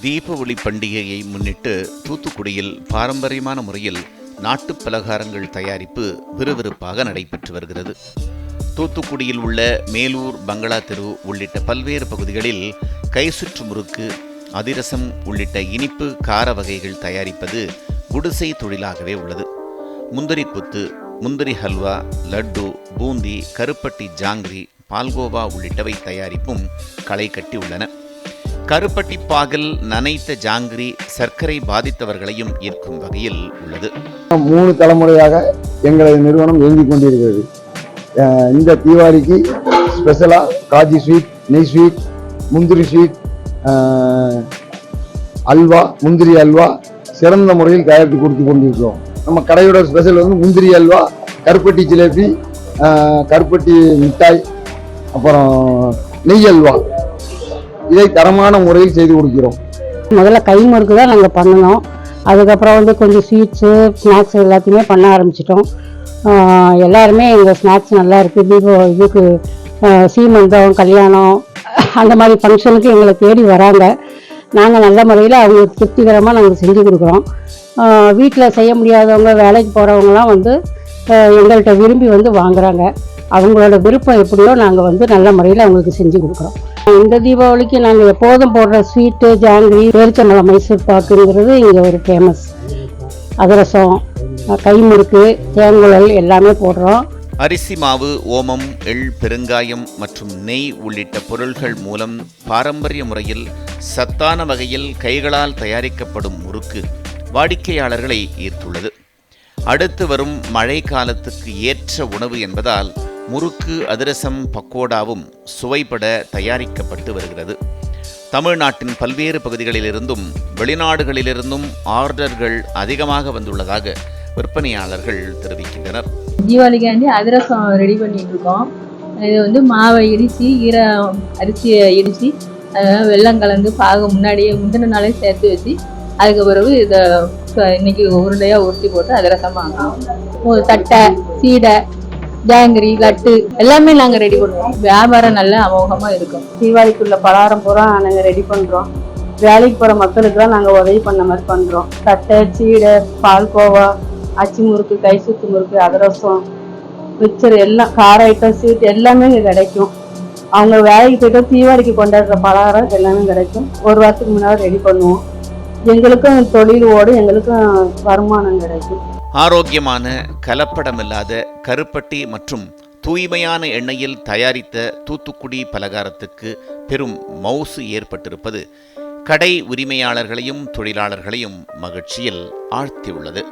தீப பண்டிகையை முன்னிட்டு தூத்துக்குடியில் பாரம்பரியமான முறையில் நாட்டு பலகாரங்கள் தயாரிப்பு விறுவிறுப்பாக நடைபெற்று வருகிறது. தூத்துக்குடியில் உள்ள மேலூர் பங்களா தெரு உள்ளிட்ட பல்வேறு பகுதிகளில் கைசுற்று முறுக்கு அதிரசம் உள்ளிட்ட இனிப்பு கார வகைகள் தயாரிப்பது குடிசை தொழிலாகவே உள்ளது. முந்திரி கொத்து முந்திரி ஹல்வா லட்டு பூந்தி கருப்பட்டி ஜாங்கிரி பால்கோவா உள்ளிட்டவை தயாரிப்பும் களை கட்டி உள்ளன. கருப்பட்டி பாகல் நனைத்த ஜாங்கிரி சர்க்கரை பாதித்தவர்களையும் ஈர்க்கும் வகையில் உள்ளது. மூணு தலைமுறையாக எங்களது நிறுவனம் இயங்கிக் கொண்டிருக்கிறது. இந்த தீபாவளிக்கு ஸ்பெஷலாக காஜி ஸ்வீட் நெய் ஸ்வீட் முந்திரி ஸ்வீட் அல்வா முந்திரி அல்வா சிறந்த முறையில் தயாரித்து கொடுத்து கொண்டிருக்கிறோம். நம்ம கடையோட ஸ்பெஷல் வந்து முந்திரி அல்வா கருப்பட்டி ஜிலேபி கருப்பட்டி மிட்டாய் அப்புறம் நெய் அல்வா. இதை தரமான முறையில் செய்து கொடுக்கிறோம். முதல்ல கைமுறுக்கு தான் நாங்கள் பண்ணணும். அதுக்கப்புறம் வந்து கொஞ்சம் ஸ்வீட்ஸு ஸ்நாக்ஸ் எல்லாத்தையுமே பண்ண ஆரம்பிச்சிட்டோம். எல்லாருமே எங்கள் ஸ்நாக்ஸ் நல்லா இருக்குது தீபோ இதுக்கு சீமந்தம் கல்யாணம் அந்த மாதிரி ஃபங்க்ஷனுக்கு எங்களை தேடி வராங்க. நாங்கள் நல்ல முறையில் அவங்களுக்கு திருப்திகரமாக நாங்கள் செஞ்சு கொடுக்குறோம். வீட்டில் செய்ய முடியாதவங்க வேலைக்கு போகிறவங்களாம் வந்து எங்கள்கிட்ட விரும்பி வந்து வாங்குறாங்க. அவங்களோட விருப்பம் எப்படியோ நாங்கள் வந்து நல்ல முறையில் அவங்களுக்கு செஞ்சு கொடுக்குறோம். இந்த தீபாவளிக்கு நாங்கள் எப்போதும் போடுற ஸ்வீட்டு ஜாங்கிரி பேரிச்சம்பழம் மைசூர் பாக்குங்கிறது இங்கே ஒரு ஃபேமஸ் அதிரசம் கைமுறுக்கு தேங்குழல் எல்லாமே போடுறோம். அரிசி மாவு ஓமம் எள் பெருங்காயம் மற்றும் நெய் உள்ளிட்ட பொருள்கள் மூலம் பாரம்பரிய முறையில் சத்தான வகையில் கைகளால் தயாரிக்கப்படும் முறுக்கு வாடிக்கையாளர்களை ஈர்த்துள்ளது. அடுத்து வரும் மழை காலத்துக்கு ஏற்ற உணவு என்பதால் முறுக்கு அதிரசம் பக்கோடாவும் சுவைபட தயாரிக்கப்பட்டு வருகிறது. தமிழ்நாட்டின் பல்வேறு பகுதிகளிலிருந்தும் வெளிநாடுகளிலிருந்தும் ஆர்டர்கள் அதிகமாக வந்துள்ளதாக விற்பனையாளர்கள் தெரிவிக்கின்றனர். தீபாவளிக்காண்டி அதிரசம் ரெடி பண்ணிட்டு இருக்கோம் இது வந்து மாவை இடித்து ஈர அரிசியை இடித்து வெள்ளம் கலந்து பாகம் முன்னாடியே முந்தின நாளே சேர்த்து வச்சு அதுக்கு பிறகு இதை இன்னைக்கு உருண்டையாக உருட்டி போட்டு அதிரசம் வாங்குவோம் ஒரு தட்டை சீடை ஜாங்கிரி லட்டு எல்லாமே நாங்கள் ரெடி பண்ணுவோம். வியாபாரம் நல்ல அமோகமாக இருக்கும். தீபாவளிக்குள்ள பலகாரம் பூரா நாங்கள் ரெடி பண்ணுறோம் வேலைக்கு போகிற மக்களுக்குலாம் நாங்கள் உதவி பண்ண மாதிரி பண்ணுறோம் தட்டை சீடை பால்கோவா அச்சி முறுக்கு கை சுத்து முறுக்கு அதிரசம் மிக்சர் எல்லாம் கார ஐட்டம் ஸ்வீட் எல்லாமே இங்கே கிடைக்கும். அவங்க வேலைக்கு போய்ட்டு தீபாவளிக்கு கொண்டாடுற பலகாரம் எல்லாமே கிடைக்கும். ஒரு வாரத்துக்கு முன்னாடி ரெடி பண்ணுவோம். எங்களுக்கும் தொழில் ஓடும் எங்களுக்கும் வருமானம் கிடைக்கும். ஆரோக்கியமான கலப்படமில்லாத கருப்பட்டி மற்றும் தூய்மையான எண்ணெயில் தயாரித்த தூத்துக்குடி பலகாரத்துக்கு பெரும் மவுசு ஏற்பட்டிருப்பது கடை உரிமையாளர்களையும் தொழிலாளர்களையும் மகிழ்ச்சியில் ஆழ்த்தியுள்ளது.